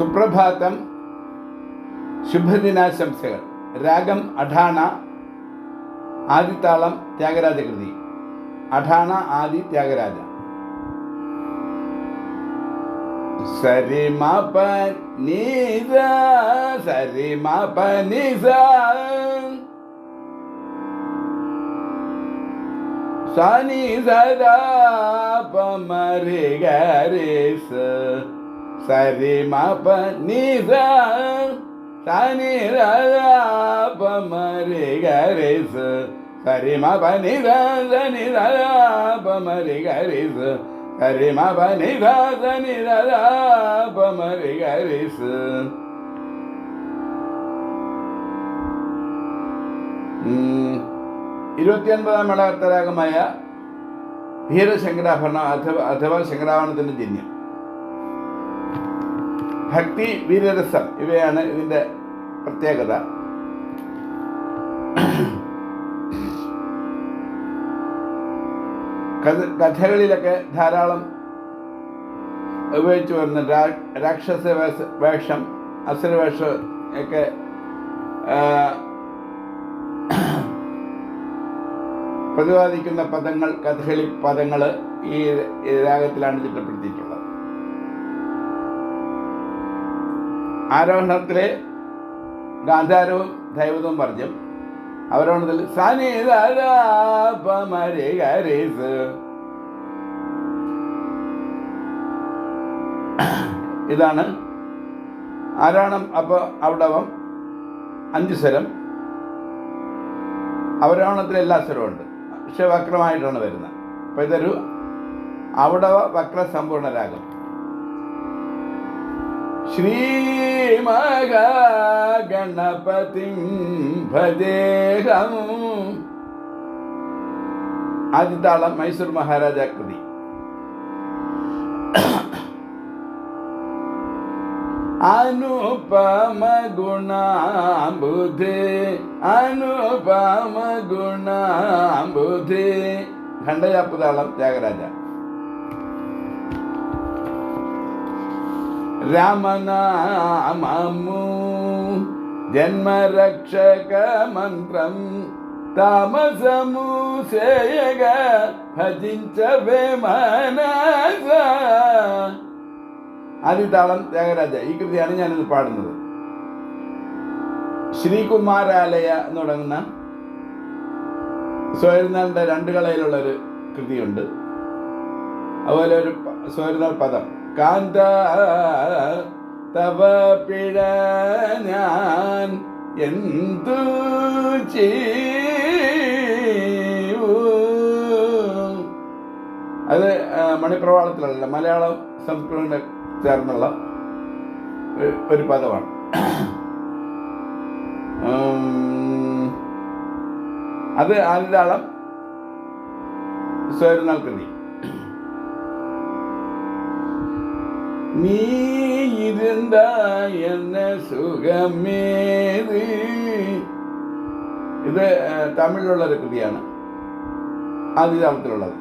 സുപ്രഭാതം ശുഭദിനാശംസകൾ രാഗം അഠാണ ആദിത്താളം ത്യാഗരാജ കൃതി അഠാണ ആദി ത്യാഗരാജ സരി മ പ നീ സ സരി മ പ നീ സ സനി സദാ പ മരി ഗരി സ സരി മ പ നീ സ സനി സദാ പ മരി ഗരി സ സരി മ പ നീ സ സനി സദാ പ മരി ഗരി സ സരി മ പ നീ സ സനി സദാ പ മരി ഗരി സ ഉം. ഇരുപത്തിയൊൻപതാം മേളകർത്തരാഗമായ ധീരശങ്കരാഭരണം അഥവാ അഥവാ ശങ്കരാഭരണത്തിന്റെ ജന്യം ഭക്തി വീരരസം ഇവയാണ് ഇതിന്റെ പ്രത്യേകത. കഥ കഥകളിലൊക്കെ ധാരാളം ഉപയോഗിച്ചു വരുന്ന രാക്ഷസ വേഷ വേഷം അസുരവേഷം ഒക്കെ പ്രതിപാദിക്കുന്ന പദങ്ങൾ കഥകളി പദങ്ങൾ ഈ രാഗത്തിലാണ് ചിട്ടപ്പെടുത്തിയിട്ടുള്ളത്. ആരോഹണത്തിലെ ഗാന്ധാരവും ദൈവതവും പറഞ്ഞു അവരോഹണത്തിൽ സനിതരീസ് ഇതാണ് ആരോഹണം അപ്പോൾ അവിടവം അഞ്ച് സ്വരം. അവരോഹണത്തിൽ എല്ലാ സ്വരവും ഉണ്ട്. പക്ഷെ വക്രമായിട്ടാണ് വരുന്നത്. അപ്പോൾ ഇതൊരു അവിടവ വക്ര സമ്പൂർണ श्रीमगा गणपतिं भजेहम् ఆది తాళం మైసూర్ మహారాజాకుది అనుపమ గుణాంబుధి అనుపమ గుణాంబుధి ఖండయాపు తాళం త్యాగరాజా. രാമനാമു ജന്മരക്ഷക മന്ത്രം താമസമു സേയക ഭജിച്ചവേ മനസ ആദ്യത്താളം ത്യാഗരാജ ഈ കൃതിയാണ് ഞാനിത് പാടുന്നത്. ശ്രീകുമാരാലയ എന്ന് തുടങ്ങുന്ന സ്വയർനാളിന്റെ രണ്ട് കളയിലുള്ളൊരു കൃതിയുണ്ട്. അതുപോലെ ഒരു സ്വയർനാൾ പദം. കാന്ത തവ പിഴ ഞാൻ എന്തു അത് മണിപ്രവാളത്തിലുള്ള മലയാളം സംസ്കൃതം ചേർന്നുള്ള ഒരു- പദമാണ്. അത് ആദിതാളം സ്വയർനാൾ കൃതി. ഇരുന്ന എന്ന സുഖമേത്? ഇത് തമിഴിലുള്ള ഒരു കൃതിയാണ്. ആദിതാളത്തിലുള്ളത്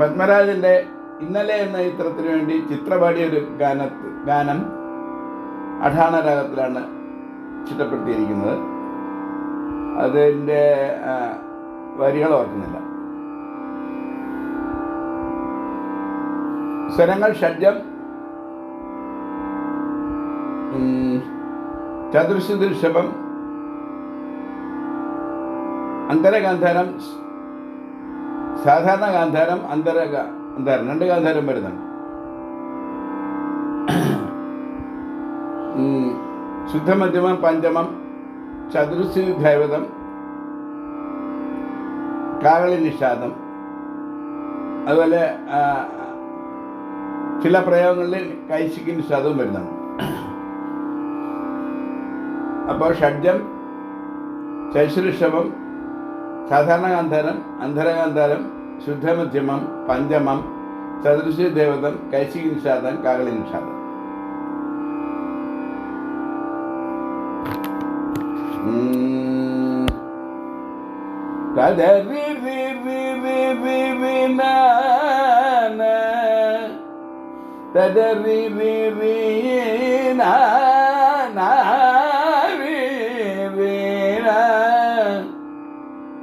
പത്മരാജന്റെ ഇന്നലെ എന്ന ചിത്രത്തിന് വേണ്ടി ചിത്രപാടിയ ഒരു ഗാന ഗാനം അഠാണ രാഗത്തിലാണ് ചിട്ടപ്പെടുത്തിയിരിക്കുന്നത് അതിന്റെ വരികൾ ഓർക്കുന്നില്ല സ്വരങ്ങൾ ഷഡ്ജം. ഋഷഭം അന്തരഗാന്ധാരം സാധാരണ ഗാന്ധാരം അന്തര ഗാന്ധാരം രണ്ട് ഗാന്ധാരം വരുന്നുണ്ട്. ശുദ്ധമധ്യമം പഞ്ചമം ചതുർശ്രീ ഭൈവതം കാകളി നിഷാദം. അതുപോലെ ചില പ്രയോഗങ്ങളിൽ കൈശിക്കിന് ശതവും വരുന്നുണ്ട് അപ്പോൾ ഷഡ്ജം ശൈശുഋഷഭം സാധാരണ ഗാന്ധാരം അന്ധരഗാന്ധാരം ശുദ്ധമധ്യമം പഞ്ചമം ചതുർശ്രീ ദേവതം കൈശിക നിഷാദം കാകളി നിഷാദം. കദരി. تدريبين نعربين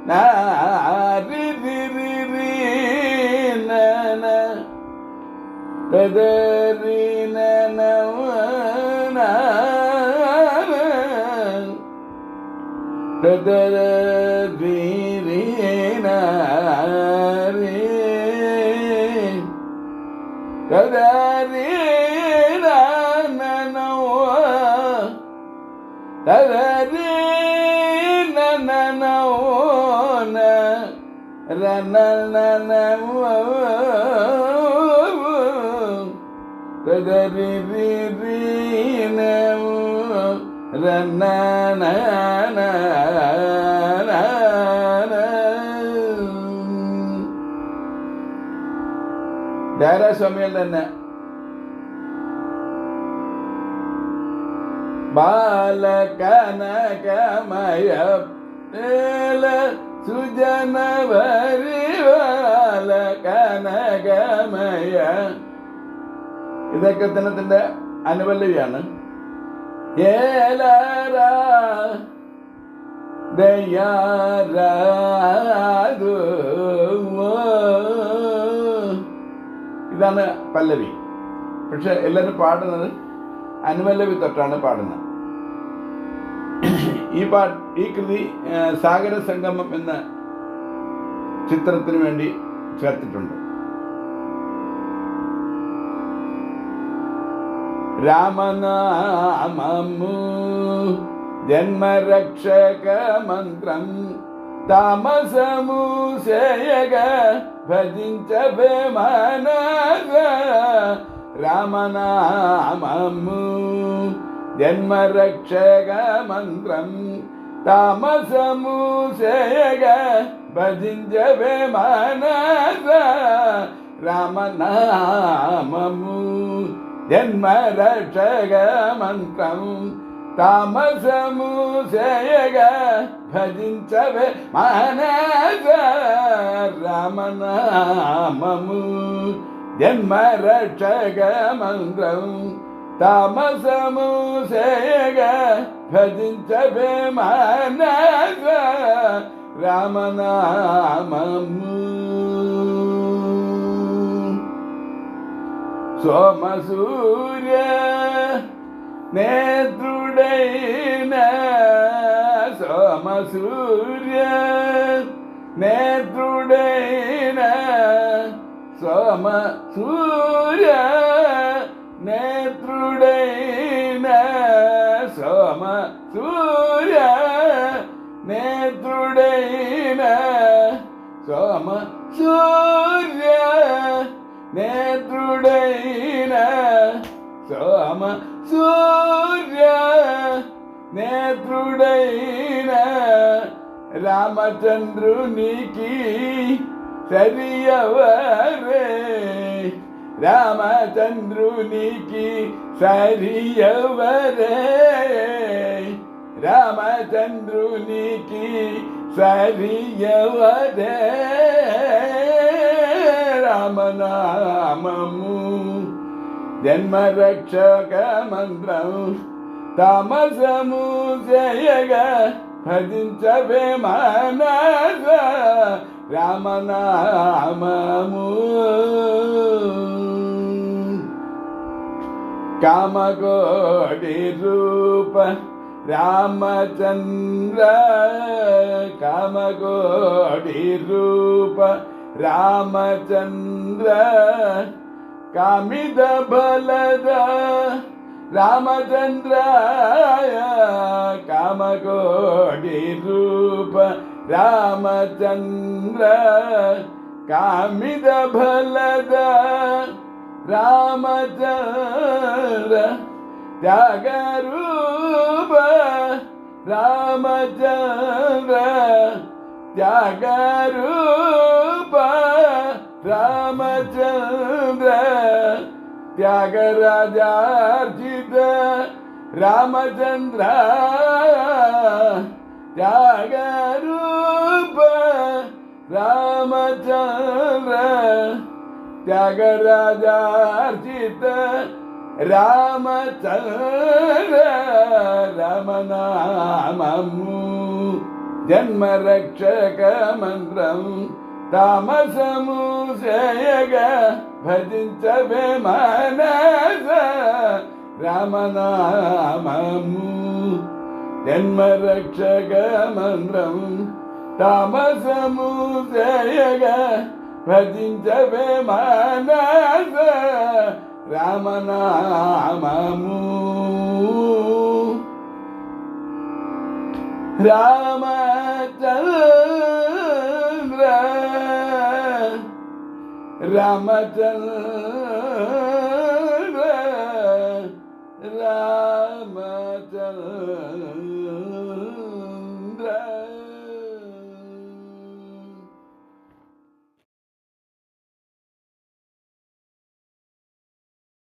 نعربين تدرين نوانا تدربين ധാരാസ്വാമികൾ തന്നെ ബാലകനകമയ സുജന ബാലകനകമയ ഇതൊക്കെ തന്നെ അനുപല്ലവിയാണ്. ഏലരാ ഇതാണ് പല്ലവി. പക്ഷെ എല്ലാവരും പാടുന്നത് അനുപല്ലവി തൊട്ടാണ് പാടുന്നത്. ഈ പാട്ട് ഈ കൃതി സാഗര സംഗമം എന്ന ചിത്രത്തിന് വേണ്ടി ചേർത്തിട്ടുണ്ട് രാമനാമു ജന്മരക്ഷക മന്ത്രം താമസമു ശേയക ഭജിച്ച മനസ രാമനാമു జన్మరక్షక మంత్రం. తామసము చేయగ భజించవే మనస. రామనామము జన్మరక్షక మంత్రం. తామసము చేయగ భజించవే మానస. రామనామము జన్మరక్షక మంత్రం. తామసము శయగ భజించవే మానస రామనామము సోమసూర్య నేత్రుడైన సోమసూర్య నేత్రుడైన సోమ సూర్య నే நேற்றுடையின சோம சூரிய நேற்றுடையின ராமச்சந்திரு நீக்கி சரியவரே. ராமச்சந்திரு நீக்கி சரியவரே. ராமச்சந்திரு நீக்கி சரியவரே. రామనామము. జన్మరక్షక మంత్రం తామసము జయగ భజించవే మానస రామనామము. కామకోటి రూప రామచంద్ర. కామకోటి రూప ರಾಮಚಂದ್ರ ಕಾಮಿದ ಬಲದ ರಾಮಚಂದ್ರಾಯ ಕಾಮಕೋಟಿ ರೂಪ ರಾಮಚಂದ್ರ ಕಾಮಿದ ಬಲದ ರಾಮಚಂದ್ರ ತ್ಯಾಗರೂಪ ರಾಮಚಂದ್ರ ತ್ಯಾಗರೂಪ தியாகராஜார்ஜித ராமச்சந்திர தியாகரூப ராமச்சந்திர தியாகராஜார்ஜித ராமச்சந்திர ரமநாமமு. ஜன்மரக்ஷக மந்திரம். తామసము శ్రేయగా భజించవే మానస. రామనామము జన్మరక్షక మంత్రం. తామసము శ్రేయగా భజించవే మానస. రామనామము. Ramachandra Ramadan, ramatan